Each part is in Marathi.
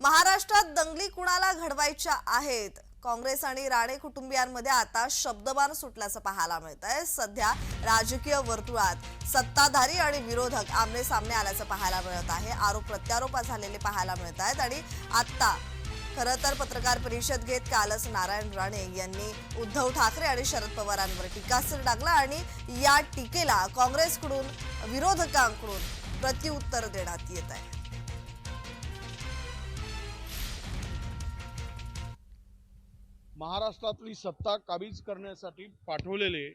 महाराष्ट्रात दंगली कुणाला घडवायच्या आहेत? काँग्रेस आणि राणे कुटुंबियांमध्ये आता शब्दबाण सुटल्याचं पाहायला मिळत आहे सध्या राजकीय वर्तुळात सत्ताधारी आणि विरोधक आमने सामने आल्याचं पाहायला मिळत आहे. आरोप प्रत्यारोप झालेले पाहायला मिळत आहेत. आणि आत्ता खरं तर पत्रकार परिषद घेत कालच नारायण राणे यांनी उद्धव ठाकरे आणि शरद पवारांवर टीकास्त्र टाकला आणि या टीकेला काँग्रेसकडून विरोधकांकडून प्रत्युत्तर देण्यात येत आहे. महाराष्ट्रातली सत्ता काबीज करण्यासाठी पाठवलेले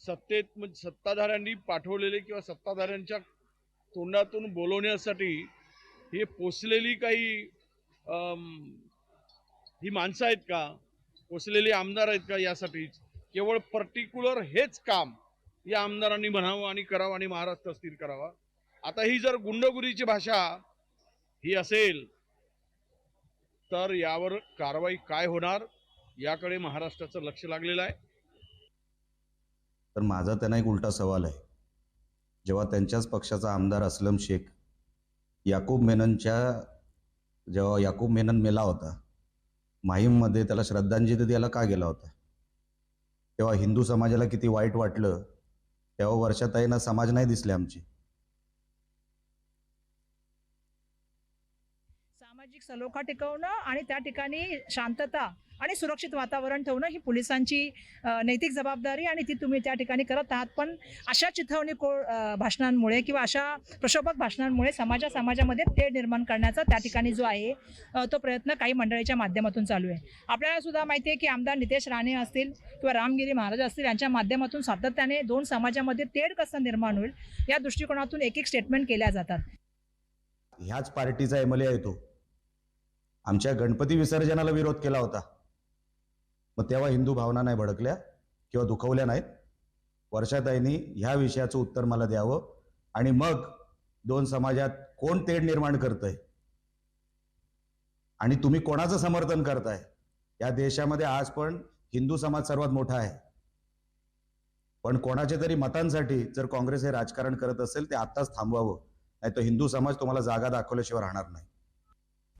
सत्तेत म्हणजे सत्ताधाऱ्यांनी पाठवलेले किंवा सत्ताधाऱ्यांच्या तोंडातून बोलवण्यासाठी हे पोचलेली काही ही माणसं आहेत का? पोचलेले आमदार आहेत का यासाठीच केवळ पर्टिक्युलर हेच काम या आमदारांनी म्हणावं आणि करावं आणि महाराष्ट्र स्थिर करावा. आता ही जर गुंडगुरीची भाषा ही असेल तर यावर कारवाई काय होणार याकडे महाराष्ट्राचं लक्ष लागलेलं आहे. तर माझा त्यांना एक उलटा सवाल आहे. जेव्हा त्यांच्याच पक्षाचा आमदार असलम शेख याकूब मेननच्या जेव्हा याकूब मेनन मेला होता माहीममध्ये त्याला श्रद्धांजली द्यायला का गेला होता? तेव्हा हिंदू समाजाला किती वाईट वाटलं तेव्हा वर्षाताईंना समाज नाही दिसले आमची. सामाजिक सलोखा टिकवणं आणि त्या ठिकाणी शांतता आणि सुरक्षित वातावरण ठेवणं ही पोलिसांची नैतिक जबाबदारी आणि ती तुम्ही त्या ठिकाणी करत आहात. पण अशा चिथावणी को भाषणांमुळे किंवा अशा प्रक्षोभक भाषणांमुळे समाजा समाजामध्ये तेढ निर्माण करण्याचा त्या ठिकाणी जो आहे तो प्रयत्न काही मंडळीच्या माध्यमातून चालू आहे. आपल्याला सुद्धा माहिती आहे की आमदार नितेश राणे असतील किंवा रामगिरी महाराज असतील यांच्या माध्यमातून सातत्याने दोन समाजामध्ये तेढ कसं निर्माण होईल या दृष्टिकोनातून एक एक स्टेटमेंट केल्या जातात. ह्याच पार्टीचा एम एल ए आहे तो. आमच्या गणपती विसर्जनाला विरोध केला होता. मग तेव्हा हिंदू भावना नाही भडकल्या किंवा दुखवल्या नाहीत. वर्षाताईंनी ह्या विषयाचं उत्तर मला द्यावं. आणि मग दोन समाजात कोण तेढ निर्माण करतंय? आणि तुम्ही कोणाचं समर्थन करताय? या देशामध्ये आज पण हिंदू समाज सर्वात मोठा आहे. पण कोणाच्या तरी मतांसाठी जर काँग्रेस हे राजकारण करत असेल ते आत्ताच थांबवावं. नाही तर हिंदू समाज तुम्हाला जागा दाखवल्याशिवाय राहणार नाही.